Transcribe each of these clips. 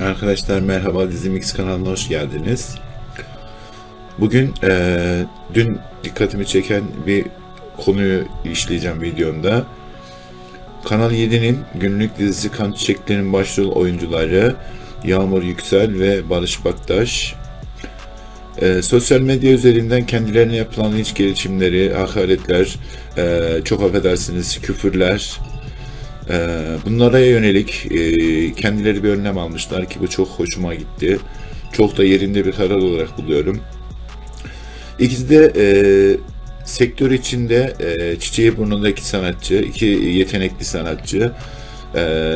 Arkadaşlar merhaba Dizim X kanalına hoş geldiniz. Bugün eee, dün dikkatimi çeken bir konuyu işleyeceğim videomda. Kanal 7'nin günlük dizisi Kan Çiçeklerinin başrol oyuncuları Yağmur Yüksel ve Barış Baktaş eee, sosyal medya üzerinden kendilerine yapılan linç girişimleri, hakaretler, eee, çok affedersiniz küfürler, bunlara yönelik e, kendileri bir önlem almışlar ki bu çok hoşuma gitti. Çok da yerinde bir karar olarak buluyorum. İkisi de e, sektör içinde e, çiçeği burnundaki sanatçı, iki yetenekli sanatçı. E,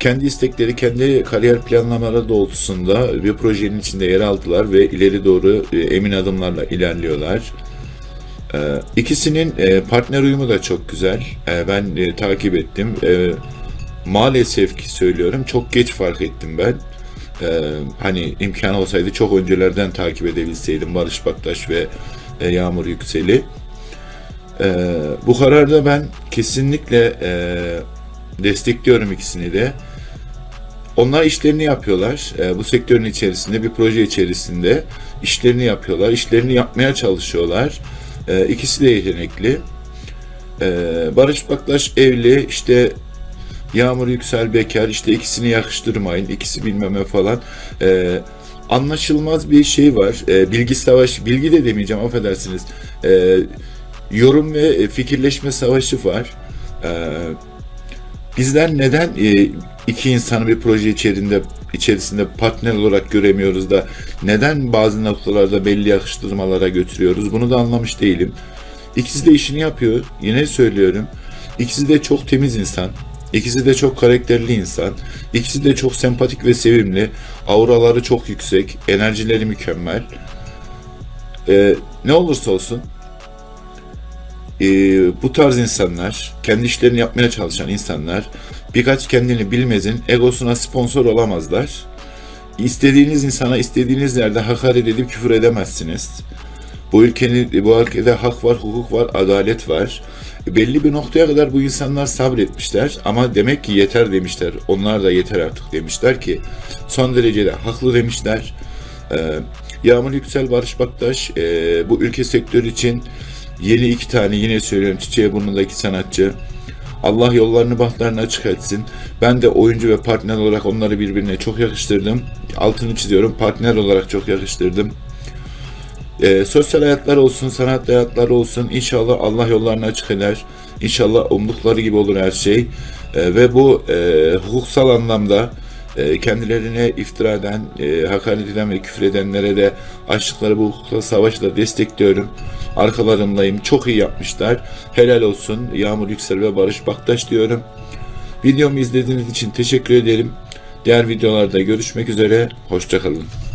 kendi istekleri, kendi kariyer planlamaları doğrultusunda bir projenin içinde yer aldılar ve ileri doğru e, emin adımlarla ilerliyorlar. Ee, İkisinin e, partner uyumu da çok güzel. Ee, Ben e, takip ettim. Ee, Maalesef ki söylüyorum çok geç fark ettim ben. Hani imkan olsaydı çok öncelerden takip edebilseydim Barış Baktaş ve e, Yağmur Yüksel'i. Bu kararda ben kesinlikle destekliyorum ikisini de. Onlar işlerini yapıyorlar. Bu sektörün içerisinde, bir proje içerisinde işlerini yapıyorlar. işlerini yapmaya çalışıyorlar. Ee, ikisi de yetenekli. Ee, Barış Baktaş evli, işte Yağmur Yüksel bekar, işte ikisini yakıştırmayın, ikisi bilmeme falan. Ee, anlaşılmaz bir şey var. Ee, bilgi savaşı, bilgi de demeyeceğim affedersiniz. Ee, yorum ve fikirleşme savaşı var. Ee, bizler neden e, iki insanı bir proje içerisinde içerisinde partner olarak göremiyoruz da neden bazı noktalarda belli yakıştırmalara götürüyoruz bunu da anlamış değilim. İkisi de işini yapıyor. Yine söylüyorum. İkisi de çok temiz insan. İkisi de çok karakterli insan. İkisi de çok sempatik ve sevimli. Auraları çok yüksek. Enerjileri mükemmel. Ee, ne olursa olsun e, bu tarz insanlar, kendi işlerini yapmaya çalışan insanlar birkaç kendini bilmezin egosuna sponsor olamazlar. İstediğiniz insana istediğiniz yerde hakaret edip küfür edemezsiniz. Bu ülkenin, bu ülkede hak var, hukuk var, adalet var. Belli bir noktaya kadar bu insanlar sabretmişler ama demek ki yeter demişler. Onlar da yeter artık demişler ki son derecede haklı demişler. Ee, Yağmur Yüksel, Barış Baktaş e, bu ülke sektörü için yeni iki tane yine söylüyorum çiçeği burnundaki sanatçı. Allah yollarını bahtlarını açık etsin. Ben de oyuncu ve partner olarak onları birbirine çok yakıştırdım. Altını çiziyorum partner olarak çok yakıştırdım. Ee, sosyal hayatlar olsun, sanat hayatları olsun inşallah Allah yollarını açık eder. İnşallah umdukları gibi olur her şey. Ee, ve bu e, hukuksal anlamda e, kendilerine iftira eden, e, hakaret eden ve küfür edenlere de açtıkları bu hukuksal savaşı da destekliyorum. Arkalarındayım. Çok iyi yapmışlar. Helal olsun Yağmur Yüksel ve Barış Baktaş diyorum. Videomu izlediğiniz için teşekkür ederim. Diğer videolarda görüşmek üzere. Hoşçakalın.